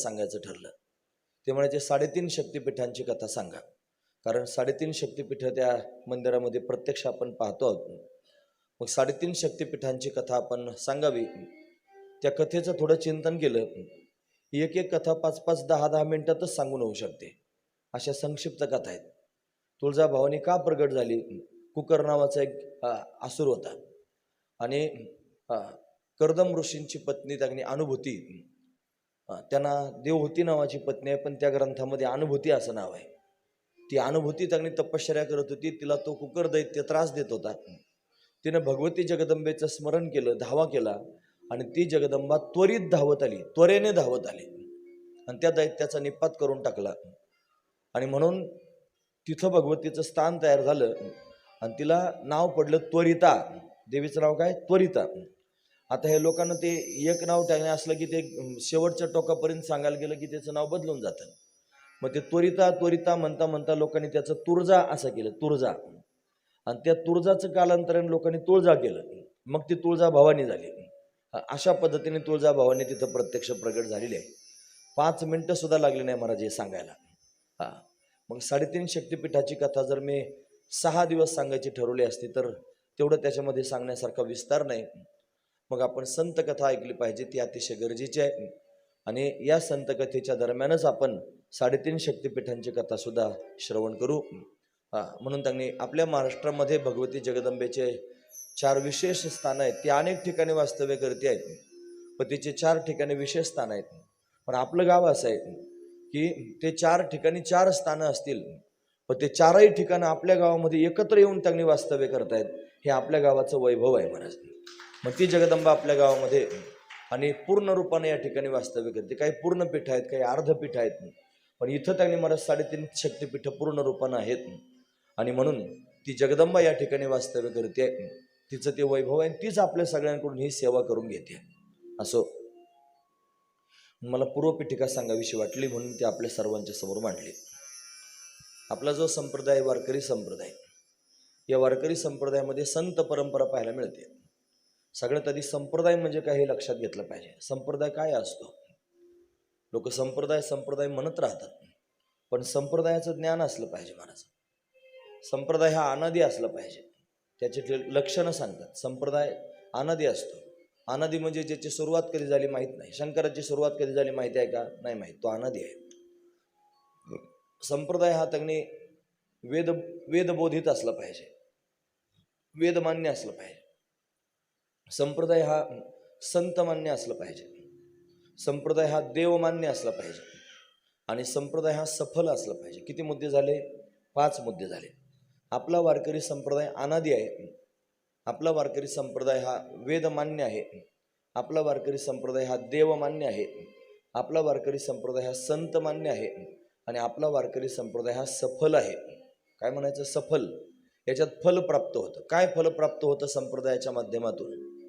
सांगायचं ठरलं. ते म्हणायचे साडेतीन शक्तिपीठांची कथा सांगा. कारण साडेतीन शक्तिपीठं त्या मंदिरामध्ये प्रत्यक्ष आपण पाहतो आहोत. मग साडेतीन शक्तिपीठांची कथा आपण सांगावी. त्या कथेचं थोडं चिंतन केलं. एक एक कथा पाच पाच दहा दहा मिनटातच सांगून होऊ शकते. अशा संक्षिप्त कथा आहेत. तुळजाभवानी का प्रगट झाली? कुकर नावाचा एक अ, असुर होता. आणि कर्दम ऋषींची पत्नी त्यांनी अनुभूती त्यांना देवहूती नावाची पत्नी आहे पण त्या ग्रंथामध्ये अनुभूती असं नाव आहे. ती अनुभूती त्यांनी तपश्चर्या करत होती तिला तो कुकर दैत्य त्रास देत होता. तिनं भगवती जगदंबेचं स्मरण केलं धावा केला आणि ती जगदंबा त्वरित धावत आली त्वरेने धावत आली. आणि त्या दैत्याचा निपात करून टाकला. आणि म्हणून तिथं भगवतीचं स्थान तयार झालं आणि तिला नाव पडलं त्वरिता. देवीचं नाव काय? त्वरिता. आता हे लोकांना ते एक नाव टाकणे असलं की ते शेवटच्या टोकापर्यंत सांगायला गेलं की त्याचं नाव बदलून जातं. मग ते त्वरिता त्वरिता म्हणता म्हणता लोकांनी त्याचं तुळजा असं केलं तुळजा आणि त्या तुळजाचं कालांतराने लोकांनी तुळजा केलं. मग ती तुळजा भवानी झाली. अशा पद्धतीने तुळजा भवानी तिथं प्रत्यक्ष प्रगट झालेली आहे. पाच मिनटं सुद्धा लागली नाही महाराज हे सांगायला. हां. मग साडेतीन शक्तिपीठाची कथा जर मी सहा दिवस सांगायची ठरवली असती तर तेवढं त्याच्यामध्ये सांगण्यासारखा विस्तार नाही. मग आपण संतकथा ऐकली पाहिजे ती अतिशय गरजेची आहे. आणि या संतकथेच्या दरम्यानच आपण साडेतीन शक्तिपीठांची कथासुद्धा श्रवण करू. म्हणून त्यांनी आपल्या महाराष्ट्रामध्ये भगवती जगदंबेचे चार विशेष स्थानं आहेत. ती अनेक ठिकाणी वास्तव्य करते आहेत. पण तिचे चार ठिकाणी विशेष स्थान आहेत. पण आपलं गाव असं आहे की ते चार ठिकाणी चार स्थानं असतील. पण ते चारही ठिकाणं आपल्या गावामध्ये एकत्र येऊन त्यांनी वास्तव्य करतायत हे आपल्या गावाचं वैभव आहे महाराज. मग ती जगदंबा आपल्या गावामध्ये आणि पूर्ण रूपाने या ठिकाणी वास्तव्य करते. काही पूर्णपीठ आहेत काही अर्धपीठ आहेत. पण इथं त्यांनी मला साडेतीन शक्तिपीठं पूर्ण रूपानं आहेत. आणि म्हणून ती जगदंबा या ठिकाणी वास्तव्य करते. तिचं ते वैभव आहे तीच आपल्या सगळ्यांकडून ही सेवा करून घेते. असो मला पूर्वपीठिका सांगावीशी वाटली म्हणून ती आपल्या सर्वांच्या समोर मांडली. आपला जो संप्रदाय आहे, वारकरी संप्रदाय. या वारकरी संप्रदायामध्ये संत परंपरा पाहायला मिळते. सगळ्यात आधी संप्रदाय म्हणजे काय हे लक्षात घेतलं पाहिजे. संप्रदाय काय असतो? लोक संप्रदाय संप्रदाय म्हणत राहतात. पण संप्रदायाचं ज्ञान असलं पाहिजे महाराज संप्रदाय हा अनादी असला पाहिजे. त्याचे लक्षणं सांगतात. संप्रदाय अनादी असतो. अनादी म्हणजे ज्याची सुरुवात कधी झाली माहीत नाही. शंकराची सुरुवात कधी झाली माहिती आहे का? नाही माहीत. तो अनादी आहे. संप्रदाय हा त्यांनी वेद वेदबोधित असला पाहिजे. वेदमान्य असलं पाहिजे. संप्रदाय हा संतमान्य असलं पाहिजे. संप्रदाय हा देवमान्य असला पाहिजे. आणि संप्रदाय हा सफल असला पाहिजे. किती मुद्दे झाले? पाच मुद्दे झाले. आपला वारकरी संप्रदाय अनादी आहे. आपला वारकरी संप्रदाय हा वेदमान्य आहे. आपला वारकरी संप्रदाय हा देवमान्य आहे. आपला वारकरी संप्रदाय हा संतमान्य आहे. आणि आपला वारकरी संप्रदाय हा सफल आहे. काय म्हणायचं? सफल. याच्यात फल प्राप्त होतं. काय फल प्राप्त होतं संप्रदायाच्या माध्यमातून?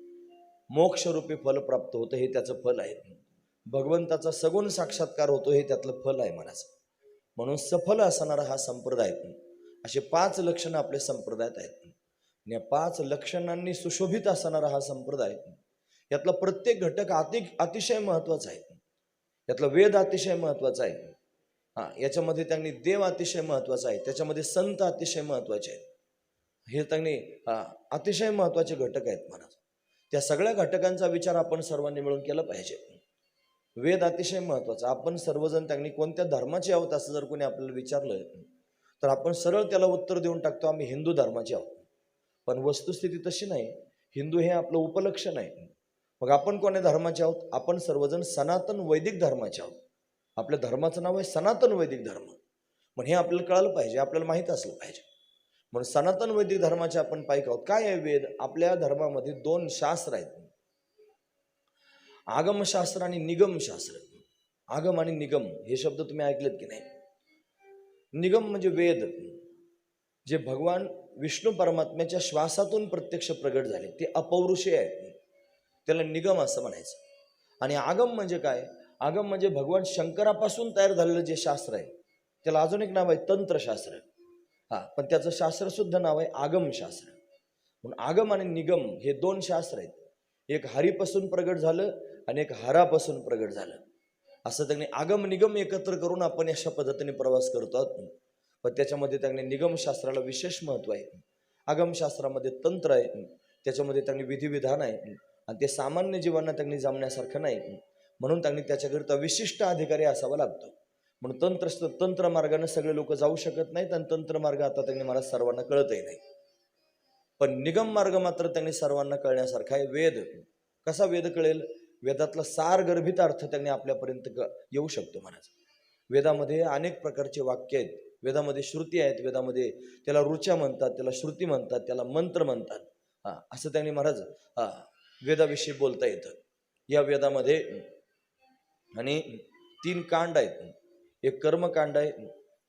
मोक्षरूपी फल प्राप्त होतं हे त्याचं फल आहे. भगवंताचा सगुण साक्षात्कार होतो हे त्यातलं फल आहे मनाचं. म्हणून सफल असणारा हा संप्रदाय. असे पाच लक्षणं आपल्या संप्रदायात आहेत. आणि या पाच लक्षणांनी सुशोभित असणारा हा संप्रदाय यातला प्रत्येक घटक अति अतिशय महत्त्वाचा आहे. यातला वेद अतिशय महत्त्वाचा आहे. हां याच्यामध्ये त्यांनी देव अतिशय महत्त्वाचा आहे. त्याच्यामध्ये संत अतिशय महत्त्वाचे आहेत. हे त्यांनी अतिशय महत्त्वाचे घटक आहेत महाराज त्या सगळ्या घटकांचा विचार आपण सर्वांनी मिळून केला पाहिजे. वेद अतिशय महत्त्वाचा. आपण सर्वजण त्यांनी कोणत्या धर्माचे आहोत असं जर कोणी आपल्याला विचारलं तर आपण सरळ त्याला उत्तर देऊन टाकतो आम्ही हिंदू धर्माचे आहोत. पण वस्तुस्थिती तशी नाही. हिंदू हे आपलं उपलक्ष नाही. मग आपण कोण्या धर्माचे आहोत? आपण सर्वजण सनातन वैदिक धर्माचे आहोत. आपल्या धर्माचं नाव आहे सनातन वैदिक धर्म. पण हे आपल्याला कळालं पाहिजे आपल्याला माहीत असलं पाहिजे. म्हणून सनातन वैदिक धर्माचे आपण पाईक आहोत. काय आहे वेद? आपल्या धर्मामध्ये दोन शास्त्र आहेत. आगमशास्त्र आणि निगमशास्त्र. आगम आणि निगम हे शब्द तुम्ही ऐकलेत की नाही? निगम म्हणजे वेद जे भगवान विष्णू परमात्म्याच्या श्वासातून प्रत्यक्ष प्रगट झाले. ते अपौरुषे आहेत. त्याला निगम असं म्हणायचं. आणि आगम म्हणजे काय? आगम म्हणजे भगवान शंकरापासून तयार झालेलं जे शास्त्र आहे त्याला अजून एक नाव आहे तंत्रशास्त्र. हां पण त्याचं शास्त्रसुद्धा नाव आहे आगमशास्त्र म्हणून आगम आणि निगम हे दोन शास्त्र आहेत. एक हरीपासून प्रगट झालं आणि एक हरापासून प्रगट झालं. असं त्यांनी आगम निगम एकत्र करून आपण अशा पद्धतीने प्रवास करतो आहोत. पण त्याच्यामध्ये त्यांनी निगमशास्त्राला विशेष महत्त्व आहे. आगमशास्त्रामध्ये तंत्र आहे. त्याच्यामध्ये त्यांनी विधिविधान आहे. आणि ते सामान्य जीवांना त्यांनी जमण्यासारखं नाही. म्हणून त्यांनी त्याच्याकरिता विशिष्ट अधिकारी असावा लागतो. म्हणून तंत्र तंत्र मार्गाने सगळे लोक जाऊ शकत नाहीत आणि तंत्र मार्ग आता त्यांनी मला सर्वांना कळतही नाही. पण निगम मार्ग मात्र त्यांनी सर्वांना कळण्यासारखा आहे. वेद. कसा वेद कळेल? वेदातला सार गर्भित अर्थ त्यांनी आपल्यापर्यंत क- येऊ शकतो महाराज वेदामध्ये अनेक प्रकारचे वाक्य आहेत. वेदामध्ये श्रुती आहेत. वेदामध्ये त्याला रुचा म्हणतात त्याला श्रुती म्हणतात त्याला मंत्र म्हणतात. हा असं त्यांनी महाराज हा वेदाविषयी बोलता येतं. या वेदामध्ये आणि तीन कांड आहेत. एक कर्मकांड आहे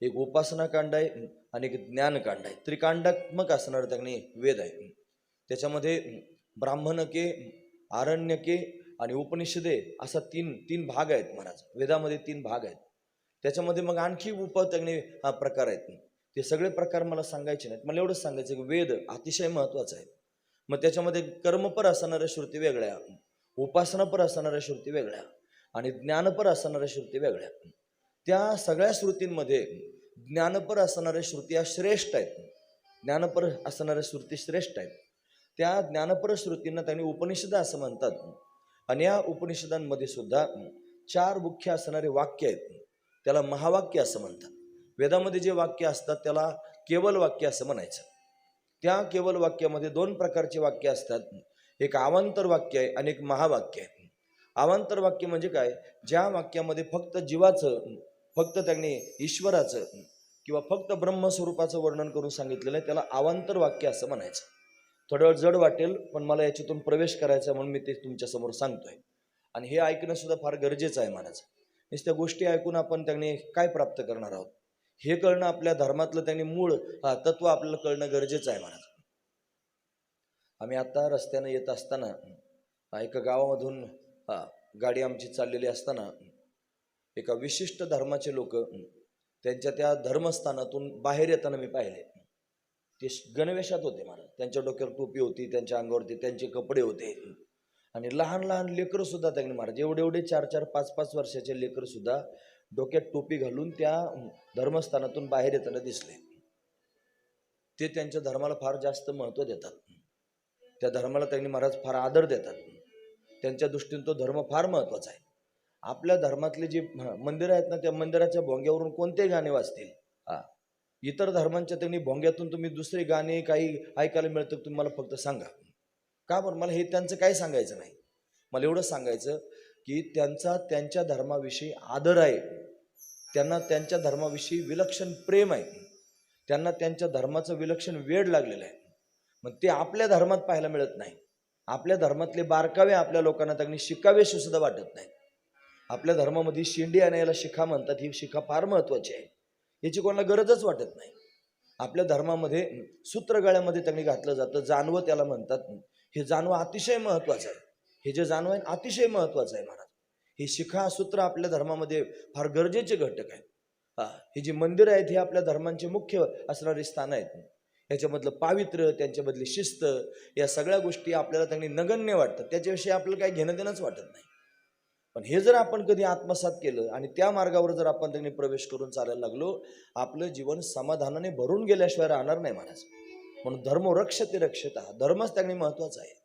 एक उपासनाकांड आहे आणि एक ज्ञानकांड आहे. त्रिकांडात्मक असणारं त्याने वेद आहे. त्याच्यामध्ये ब्राह्मणके आरण्यके आणि उपनिषदे असा तीन तीन भाग आहेत महाराज. वेदामध्ये तीन भाग आहेत. त्याच्यामध्ये मग आणखी उप हा प्रकार आहेत. ते सगळे प्रकार मला सांगायचे नाहीत. मला एवढंच सांगायचं की वेद अतिशय महत्त्वाचा आहे. मग त्याच्यामध्ये कर्मपर असणाऱ्या श्रुती वेगळ्या उपासनापर असणाऱ्या श्रुती वेगळ्या आणि ज्ञानपर असणाऱ्या श्रुती वेगळ्या. त्या सगळ्या श्रुतींमध्ये ज्ञानपर असणाऱ्या श्रुती या श्रेष्ठ आहेत. ज्ञानपर असणाऱ्या श्रुती श्रेष्ठ आहेत. त्या ज्ञानपर श्रुतींना त्यांनी उपनिषद असं म्हणतात. आणि या उपनिषदांमध्ये सुद्धा चार मुख्य असणारे वाक्य आहेत. त्याला महावाक्य असं म्हणतात. वेदामध्ये जे वाक्य असतात त्याला केवल वाक्य असं म्हणायचं. त्या केवल वाक्यामध्ये दोन प्रकारचे वाक्य असतात. एक आवांतर वाक्य आहे आणि एक महावाक्य आहे. आवांतर वाक्य म्हणजे काय? ज्या वाक्यामध्ये फक्त जीवाचं फक्त त्यांनी ईश्वराचं किंवा फक्त ब्रह्मस्वरूपाचं वर्णन करून सांगितलेलं आहे त्याला अवांतर वाक्य असं म्हणायचं. थोडं वेळ जड वाटेल पण मला याच्यातून प्रवेश करायचा म्हणून मी ते तुमच्यासमोर सांगतोय. आणि हे ऐकणं सुद्धा फार गरजेचं आहे महाराज. नुसत्या गोष्टी ऐकून आपण त्यांनी काय प्राप्त करणार आहोत? हे कळणं आपल्या धर्मातलं त्यांनी मूळ तत्व आपल्याला कळणं गरजेचं आहे महाराज. आम्ही आता रस्त्यानं येत असताना एका गावामधून गाडी आमची चाललेली असताना एका विशिष्ट धर्माचे लोक त्यांच्या त्या धर्मस्थानातून बाहेर येताना मी पाहिले. ते गणवेशात होते महाराज. त्यांच्या डोक्यावर टोपी होती त्यांच्या अंगावरती त्यांचे कपडे होते. आणि लहान लहान लेकरं सुद्धा त्यांनी महाराज एवढे एवढे चार चार पाच पाच वर्षाचे लेकरं सुद्धा डोक्यात टोपी घालून त्या धर्मस्थानातून बाहेर येताना दिसले. ते त्यांच्या धर्माला फार जास्त महत्त्व देतात. त्या धर्माला त्यांनी महाराज फार आदर देतात. त्यांच्या दृष्टीने तो धर्म फार महत्त्वाचा आहे. आपल्या धर्मातले जे मंदिरं आहेत ना त्या मंदिराच्या भोंग्यावरून कोणते गाणे वाजतील? हा. इतर धर्मांच्या त्यांनी भोंग्यातून तुम्ही दुसरे गाणे काही ऐकायला मिळतं तुम्ही मला फक्त सांगा. का बरं? मला हे त्यांचं काही सांगायचं नाही. मला एवढं सांगायचं की त्यांचा त्यांच्या धर्माविषयी आदर आहे. त्यांना त्यांच्या धर्माविषयी विलक्षण प्रेम आहे. त्यांना त्यांच्या धर्माचं विलक्षण वेळ लागलेलं आहे. मग ते आपल्या धर्मात पाहायला मिळत नाही. आपल्या धर्मातले बारकावे आपल्या लोकांना त्यांनी शिकावेसे सुद्धा वाटत नाही. आपल्या धर्मामध्ये शेंडी आणायला शिखा म्हणतात ही शिखा फार महत्वाची आहे. याची कोणाला गरजच वाटत नाही. आपल्या धर्मामध्ये सूत्रगाळ्यामध्ये त्यांनी घातलं जातं जानवं त्याला म्हणतात. हे जानवं अतिशय महत्वाचं आहे. हे जे जानवं आहे अतिशय महत्वाचं आहे महाराज. हे शिखा सूत्र आपल्या धर्मामध्ये फार गरजेचे घटक आहेत. हा हे जी मंदिरं आहेत हे आपल्या धर्मांचे मुख्य असणारे स्थान आहेत. याच्यामधलं पावित्र्य त्यांच्यामधली शिस्त या सगळ्या गोष्टी आपल्याला त्यांनी नगण्य वाटतात. त्याच्याविषयी आपल्याला काही घेणं देणंच वाटत नाही. पण हे जर आपण कधी आत्मसात केलं आणि त्या मार्गावर जर आपण त्यांनी प्रवेश करून चालायला लागलो आपलं जीवन समाधानाने भरून गेल्याशिवाय राहणार नाही महाराज म्हणून धर्म रक्षते रक्षता धर्मच त्यांनी महत्त्वाचा आहे.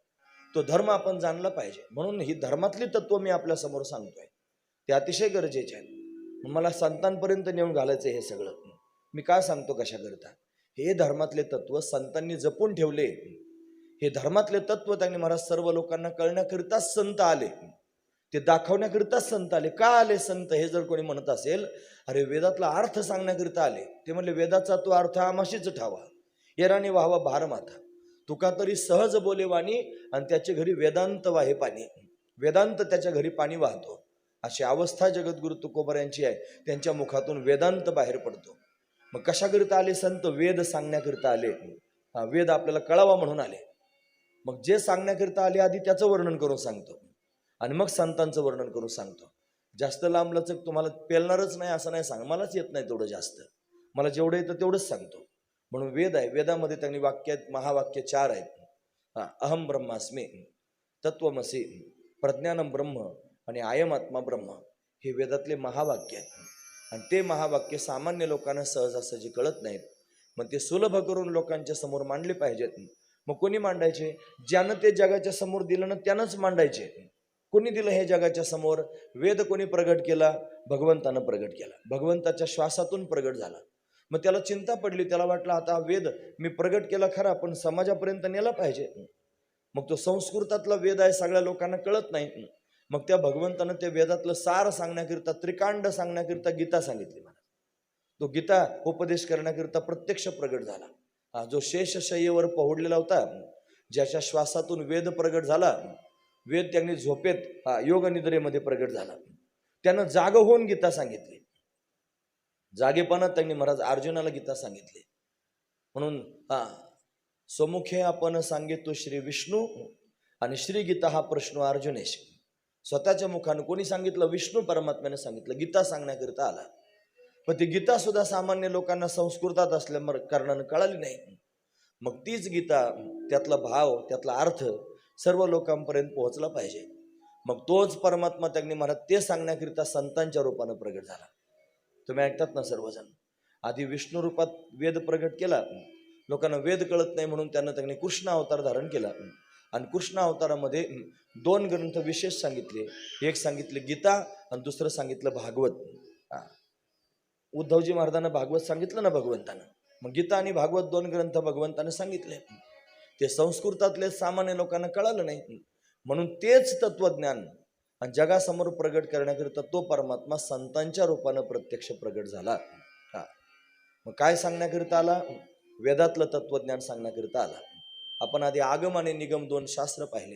तो धर्म आपण जाणला पाहिजे. म्हणून ही धर्मातली तत्व मी आपल्यासमोर सांगतोय. ते अतिशय गरजेचे आहेत. मला संतांपर्यंत नेऊन घालायचं हे सगळं. मी का सांगतो कशाकरता हे धर्मातले तत्व संतांनी जपून ठेवले. हे धर्मातले तत्व त्यांनी महाराज सर्व लोकांना कळण्याकरिताच संत आले. ते दाखवण्याकरिताच संत आले. का आले संत? हे जर कोणी म्हणत असेल अरे वेदातला अर्थ सांगण्याकरिता आले. ते म्हणले वेदाचा तो अर्थ आमाशीच ठावा. येराने व्हावा भार माथा तुका तरी सहज बोले वाणी आणि त्याच्या घरी वेदांत वाहे पाणी. वेदांत त्याच्या घरी पाणी वाहतो. अशी अवस्था जगद्गुरु तुकोबर यांची आहे. त्यांच्या मुखातून वेदांत बाहेर पडतो. मग कशाकरिता आले संत? वेद सांगण्याकरिता आले. वेद आपल्याला कळावा म्हणून आले. मग जे सांगण्याकरिता आले आधी त्याचं वर्णन करून सांगतो. आणि मग संतांचं वर्णन करून सांगतो. जास्त लांबलचक तुम्हाला पेलणारच नाही असं नाही सांग. मलाच येत नाही तेवढं जास्त. मला जेवढं येतं तेवढंच सांगतो. म्हणून वेद आहे. वेदामध्ये त्यांनी वाक्य महावाक्य चार आहेत. हां अहम ब्रह्मास्मी तत्वमसी प्रज्ञानम ब्रह्म आणि आयम आत्मा ब्रह्म हे वेदातले महावाक्य आहेत. आणि ते महावाक्य सामान्य लोकांना सहजासहजी कळत नाहीत. मग ते सुलभ करून लोकांच्या समोर मांडले पाहिजेत. मग कोणी मांडायचे? ज्यानं ते जगाच्या समोर दिलं ना त्यानंच मांडायचे. कोणी दिलं हे जगाच्या समोर? वेद कोणी प्रगट केला? भगवंतानं प्रगट केला. भगवंताच्या श्वासातून प्रगट झाला. मग त्याला चिंता पडली. त्याला वाटलं आता वेद मी प्रगट केला खरा पण समाजापर्यंत नेला पाहिजे. मग तो संस्कृतातला वेद आहे सगळ्या लोकांना कळत नाही. मग त्या भगवंतानं त्या वेदातलं सार सांगण्याकरिता त्रिकांड सांगण्याकरिता गीता सांगितली मला. तो गीता उपदेश करण्याकरिता प्रत्यक्ष प्रगट झाला. हा जो शेषशय्येवर पहोडलेला होता ज्याच्या श्वासातून वेद प्रगट झाला वेद त्यांनी झोपेत हा योग निद्रेमध्ये प्रगट झाला. त्यानं जाग होऊन गीता सांगितली. जागेपणात त्यांनी महाराज अर्जुनाला गीता सांगितली. म्हणून हा समुखे आपण सांगितो श्री विष्णू आणि श्री गीता हा प्रश्न अर्जुनेश. स्वतःच्या मुखानं कोणी सांगितलं? विष्णू परमात्म्याने सांगितलं. गीता सांगण्याकरिता आला. पण ती गीता सुद्धा सामान्य लोकांना संस्कृतात असल्या कारणानं कळाली नाही. मग तीच गीता त्यातला भाव त्यातला अर्थ सर्व लोकांपर्यंत पोहोचला पाहिजे. मग तोच परमात्मा त्यांनी मला ते सांगण्याकरिता संतांच्या रूपानं प्रगट झाला. तुम्ही ऐकतात ना सर्वजण? आधी विष्णू रूपात वेद प्रगट केला. लोकांना वेद कळत नाही म्हणून त्यांना त्यांनी कृष्ण अवतार धारण केला. आणि कृष्ण अवतारामध्ये दोन ग्रंथ विशेष सांगितले. एक सांगितले गीता आणि दुसरं सांगितलं भागवत. हा. उद्धवजी महाराजांना भागवत सांगितलं ना भगवंतानं? मग गीता आणि भागवत दोन ग्रंथ भगवंतानं सांगितले. ते संस्कृतातले सामान्य लोकांना कळालं नाही. म्हणून तेच तत्वज्ञान आणि जगासमोर प्रगट करण्याकरिता तो परमात्मा संतांच्या रूपानं प्रत्यक्ष प्रगट झाला. हा. मग काय सांगण्याकरिता आला? वेदातलं तत्वज्ञान सांगण्याकरिता आला. आपण आधी आगम आणि निगम दोन शास्त्र पाहिले.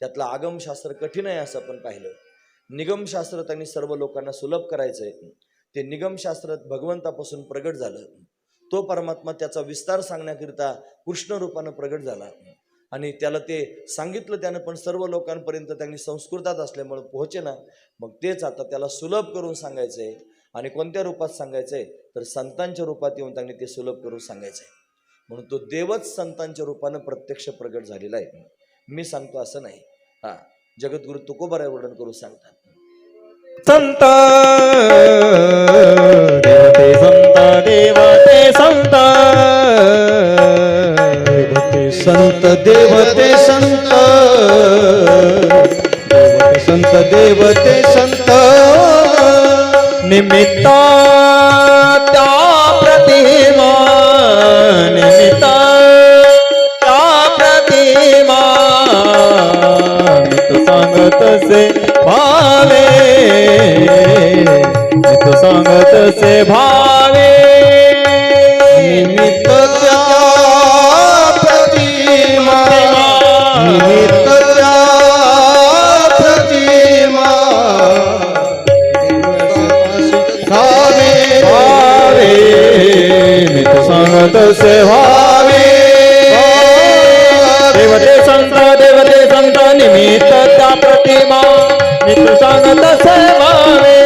त्यातलं आगमशास्त्र कठीण आहे असं आपण पाहिलं. निगमशास्त्र त्यांनी सर्व लोकांना सुलभ करायचं आहे ते निगमशास्त्र भगवंतापासून प्रगट झालं. तो परमात्मा त्याचा विस्तार सांगण्याकरिता कृष्ण रूपानं प्रगट झाला. आणि त्याला ते सांगितलं त्यानं पण सर्व लोकांपर्यंत त्यांनी संस्कृतात असल्यामुळे पोहोचे ना. मग तेच आता त्याला सुलभ करून सांगायचंय आणि कोणत्या रूपात सांगायचंय? तर संतांच्या रूपात येऊन त्यांनी ते सुलभ करून सांगायचंय. म्हणून तो देवच संतांच्या रूपानं प्रत्यक्ष प्रगट झालेला आहे. मी सांगतो असं नाही. हा जगद्गुरु तुकोबाराय वर्णन करून सांगतात. संत देवते संत देवते संत देवते संत. देवते संत देवते संत. निमित्त त्या प्रतिमा निमित्त त्या प्रतिमा. मी तो सांगत से भावे तो सांगत से भावे. निमित्त सांगत से भावे देवते संत देवते संत निमित्त त्या प्रतिमा। मी तू सांगत से भावे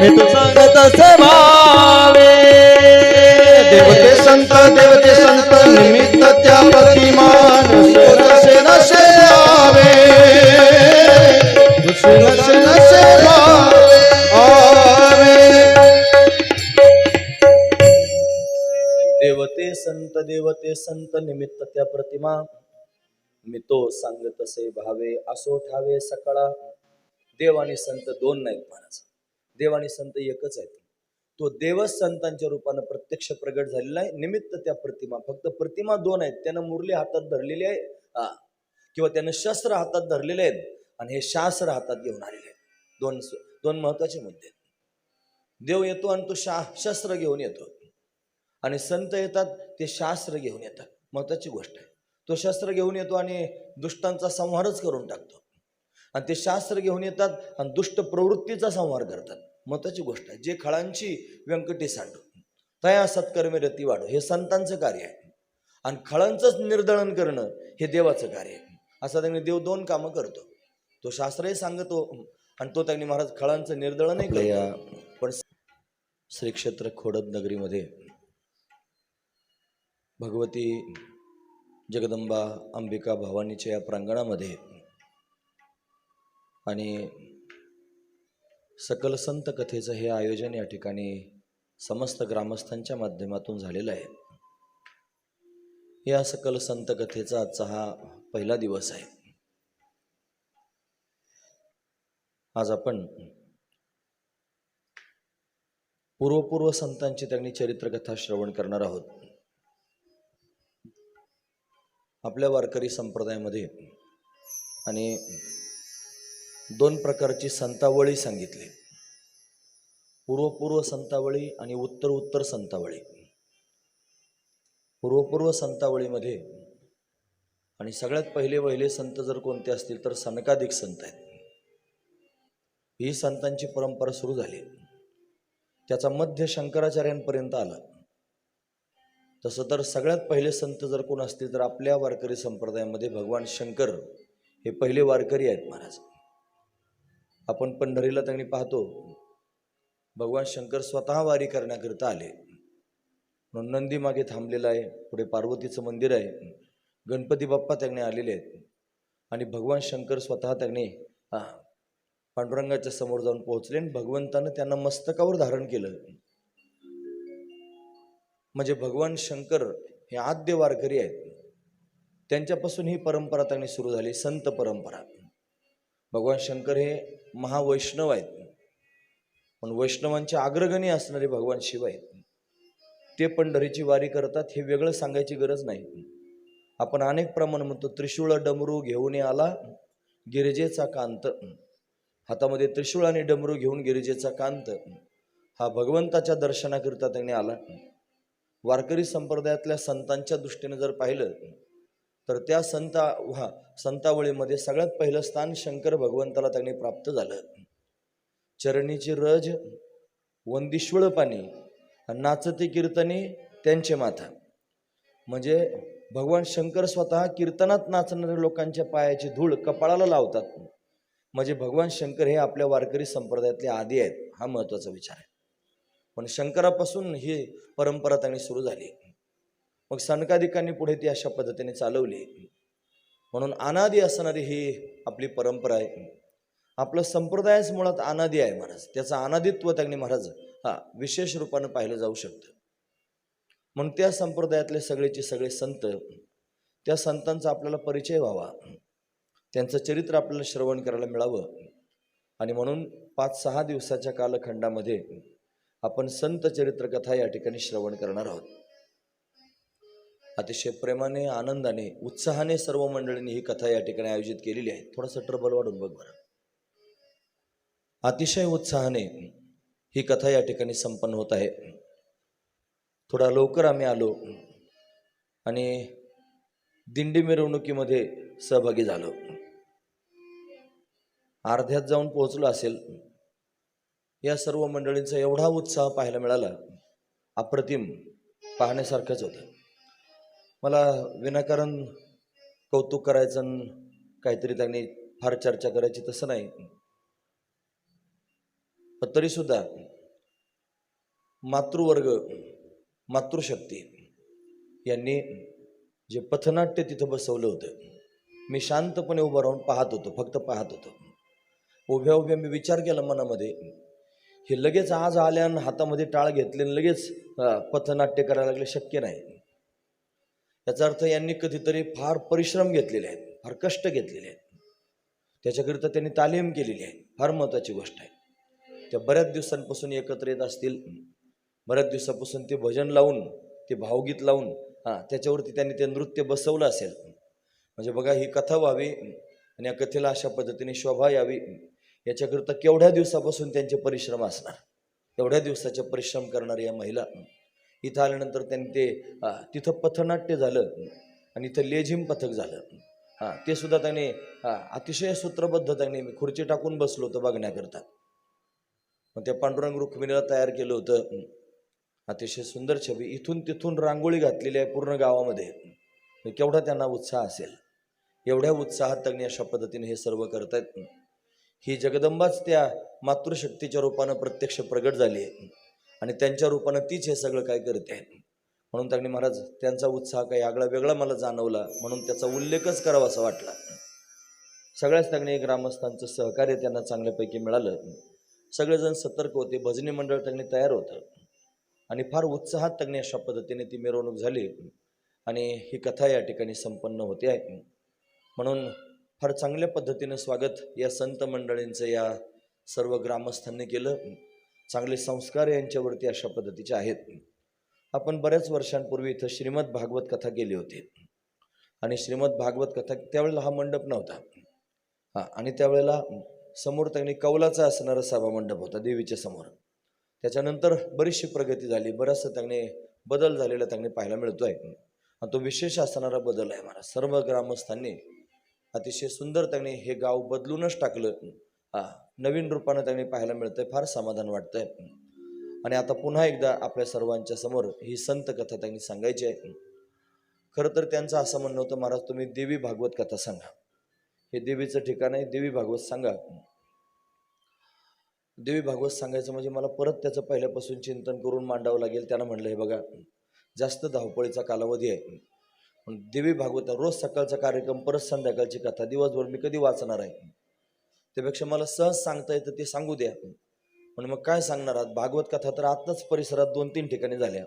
मी तू सांगत से भावे देवते संत देवते देवते संत निमित्त त्या प्रतिमा. मी तो सांगत तसे भावे असो ठावे सकाळा. देव आणि संत दोन नाहीत महाराज देव आणि संत एकच आहेत. तो देवच संतांच्या रूपानं प्रत्यक्ष प्रगट झालेला आहे. निमित्त त्या प्रतिमा फक्त प्रतिमा दोन आहेत. त्यानं मुरली हातात धरलेली आहे. हा. किंवा त्यानं शस्त्र हातात धरलेले आहेत आणि हे शास्त्र हातात घेऊन आलेले आहेत. दोन दोन महत्त्वाचे मुद्दे आहेत. देव येतो आणि तो शा शस्त्र घेऊन येतो. आणि संत येतात ते शास्त्र घेऊन येतात. महत्वाची गोष्ट आहे. तो शस्त्र घेऊन येतो आणि दुष्टांचा संहारच करून टाकतो. आणि ते शास्त्र घेऊन येतात आणि दुष्ट प्रवृत्तीचा संहार करतात. महत्वाची गोष्ट आहे. जे खळांची व्यंकटी सांडू. तया सत्कर्मी रती वाढो. हे संतांचं कार्य आहे. आणि खळांचंच निर्दळन करणं हे देवाचं कार्य आहे. असं त्यांनी देव दोन कामं करतो. तो शास्त्रही सांगतो आणि तो त्यांनी महाराज खळांचं निर्दळनही करतो. पण श्री क्षेत्र खोडद नगरीमध्ये भगवती जगदंबा अंबिका भवानीच्या या प्रांगणामध्ये आणि सकल संत कथेचं हे आयोजन या ठिकाणी समस्त ग्रामस्थांच्या माध्यमातून झालेलं आहे. या सकल संत कथेचा आजचा हा पहिला दिवस आहे. आज आपण पूर्वपूर्व संतांची त्यांनी चरित्रकथा श्रवण करणार आहोत. आपल्या वारकरी संप्रदायामध्ये आणि दोन प्रकारची संतावळी सांगितली. पूर्वपूर्व संतावळी आणि उत्तर उत्तर संतावळी. पूर्वपूर्व संतावळीमध्ये आणि सगळ्यात पहिले वहिले संत जर कोणते असतील तर सनकाधिक संत आहेत. ही संतांची परंपरा सुरू झाली. त्याचा मध्य शंकराचार्यांपर्यंत आला. तसं तर सगळ्यात पहिले संत जर कोण असतील तर आपल्या वारकरी संप्रदायामध्ये भगवान शंकर हे पहिले वारकरी आहेत महाराज. आपण पंढरीला त्यांनी पाहतो भगवान शंकर स्वतः वारी करण्याकरिता आले. म्हणून नंदी मागे थांबलेला आहे पुढे पार्वतीचं मंदिर आहे. गणपती बाप्पा त्यांनी आलेले आहेत. आणि भगवान शंकर स्वतः त्यांनी हा, पांडुरंगाच्या समोर जाऊन पोहोचले आणि भगवंतानं त्यांना मस्तकावर धारण केलं. म्हणजे भगवान शंकर हे आद्य वारकरी आहेत. त्यांच्यापासून ही परंपरा त्यांनी सुरू झाली संत परंपरा. भगवान शंकर हे महावैष्णव आहेत. पण वैष्णवांचे अग्रगणी असणारे भगवान शिव आहेत. ते पंढरीची वारी करतात हे वेगळं सांगायची गरज नाही. आपण अनेक प्रमाण म्हणतो त्रिशूळ डमरू घेऊन आला गिरिजेचा कांत. हातामध्ये त्रिशूळ आणि डमरू घेऊन गिरिजेचा कांत. हा भगवंताच्या दर्शनाकरिता त्यांनी आला. वारकरी संप्रदायातल्या संतांच्या दृष्टीने जर पाहिलं तर त्या संता हा संतावळीमध्ये सगळ्यात पहिलं स्थान शंकर भगवंताला त्यांनी प्राप्त झालं. चरणीची रज वंदिश्वळ पाणी नाचते कीर्तने त्यांचे माथा. म्हणजे भगवान शंकर स्वतः कीर्तनात नाचणाऱ्या लोकांच्या पायाची धूळ कपाळाला लावतात. म्हणजे भगवान शंकर हे आपल्या वारकरी संप्रदायातले आदी आहेत हा महत्त्वाचा विचार आहे. पण शंकरापासून ही परंपरा त्यांनी सुरू झाली. मग सनकाधिकांनी पुढे ती अशा पद्धतीने चालवली. म्हणून अनादी असणारी ही आपली परंपरा आहे. आपलं संप्रदायच मुळात अनादी आहे महाराज. त्याचं अनादित्व त्यांनी महाराज हा विशेष रूपानं पाहिलं जाऊ शकतं. म्हणून त्या संप्रदायातले सगळेचे सगळे संत त्या संतांचा आपल्याला परिचय व्हावा. त्यांचं चरित्र आपल्याला श्रवण करायला मिळावं. आणि म्हणून पाच सहा दिवसाच्या कालखंडामध्ये आपण संत चरित्रकथा या ठिकाणी श्रवण करणार आहोत. अतिशय प्रेमाने आनंदाने उत्साहाने सर्व मंडळींनी ही कथा या ठिकाणी आयोजित केलेली आहे. थोडंसं ट्रबल वाढून बघ बरं. अतिशय उत्साहाने ही कथा या ठिकाणी संपन्न होत आहे. थोडा लवकर आम्ही आलो आणि दिंडी मिरवणुकीमध्ये सहभागी झालो. अर्ध्यात जाऊन पोहोचलो असेल या सर्व मंडळींचा एवढा उत्साह पाहायला मिळाला अप्रतिम पाहण्यासारखंच होतं. मला विनाकारण कौतुक करायचं काहीतरी त्यांनी फार चर्चा करायची तसं नाही. पण तरीसुद्धा मातृवर्ग मातृशक्ती यांनी जे पथनाट्य तिथं बसवलं होतं मी शांतपणे उभं राहून पाहत होतो फक्त पाहत होतो. उभ्या उभ्या मी विचार केला मनामध्ये हे लगेच आज आल्यान हातामध्ये टाळ घेतले आणि लगेच पथनाट्य करायला लागले शक्य नाही. याचा अर्थ यांनी कधीतरी फार परिश्रम घेतलेले आहेत फार कष्ट घेतलेले आहेत. त्याच्याकरिता त्यांनी तालीम केलेली आहे फार महत्त्वाची गोष्ट आहे. त्या बऱ्याच दिवसांपासून एकत्र येत असतील बऱ्याच दिवसापासून ते भजन लावून ते भावगीत लावून हां त्याच्यावरती त्यांनी ते नृत्य बसवलं असेल. म्हणजे बघा ही कथा व्हावी आणि या कथेला अशा पद्धतीने शोभा यावी. याच्याकरिता केवढ्या दिवसापासून त्यांचे परिश्रम असणार? एवढ्या दिवसाचे परिश्रम करणाऱ्या या महिला. इथं आल्यानंतर त्यांनी ते तिथं पथनाट्य झालं आणि इथं लेझिम पथक झालं. हां ते सुद्धा त्यांनी अतिशय सूत्रबद्ध त्यांनी मी खुर्ची टाकून बसलो होतो बघण्याकरता. मग त्या पांडुरंग रुक्मिणीला तयार केलं होतं. अतिशय सुंदर छबी. इथून तिथून रांगोळी घातलेली आहे पूर्ण गावामध्ये. केवढा त्यांना उत्साह असेल. एवढ्या उत्साहात त्यांनी अशा पद्धतीने हे सर्व करतायत. ही जगदंबाच त्या मातृशक्तीच्या रूपानं प्रत्यक्ष प्रगट झाली आहे. आणि त्यांच्या रूपानं तीच हे सगळं काय करते आहे. म्हणून त्यांनी महाराज त्यांचा उत्साह काही आगळा वेगळा मला जाणवला म्हणून त्याचा उल्लेखच करावा असं वाटला. सगळ्याच त्यांनी ग्रामस्थांचं सहकार्य त्यांना चांगल्यापैकी मिळालं. सगळेजण सतर्क होते भजनी मंडळ त्यांनी तयार होतं. आणि फार उत्साहात त्यांनी अशा पद्धतीने ती मिरवणूक झाली. आणि ही कथा या ठिकाणी संपन्न होते आहे. म्हणून फार चांगल्या पद्धतीनं स्वागत या संत मंडळींचं या सर्व ग्रामस्थांनी केलं. चांगले संस्कार यांच्यावरती अशा पद्धतीचे आहेत. आपण बऱ्याच वर्षांपूर्वी इथं श्रीमद भागवत कथा केली होती. आणि श्रीमद भागवत कथा त्यावेळेला हा मंडप नव्हता. हां आणि त्यावेळेला समोर त्यांनी कौलाचा असणारा सभा मंडप होता देवीच्या समोर. त्याच्यानंतर बरीचशी प्रगती झाली. बराचसा त्यांनी बदल झालेला त्यांनी पाहायला मिळतो आहे तो विशेष असणारा बदल आहे मला. सर्व ग्रामस्थांनी अतिशय सुंदर त्यांनी हे गाव बदलूनच टाकलं. हा नवीन रूपानं त्यांनी पाहायला मिळतंय फार समाधान वाटतंय. आणि आता पुन्हा एकदा आपल्या सर्वांच्या समोर ही संत कथा त्यांनी सांगायची आहे. खरं तर त्यांचं असं म्हणणं होतं महाराज तुम्ही देवी भागवत कथा सांगा. हे देवीचं ठिकाण आहे देवी भागवत सांगा. देवी भागवत सांगायचं म्हणजे मला परत त्याचं पहिल्यापासून चिंतन करून मांडावं लागेल त्यांना म्हणलं हे बघा जास्त धावपळीचा कालावधी आहे. पण देवी भागवत रोज सकाळचा कार्यक्रम परत संध्याकाळची कथा. दिवसभर मी कधी वाचणार आहे? त्यापेक्षा मला सहज सांगता येतं ते सांगू द्या पण मग काय सांगणार? आहात भागवत कथा तर आत्ताच परिसरात दोन तीन ठिकाणी झाल्या.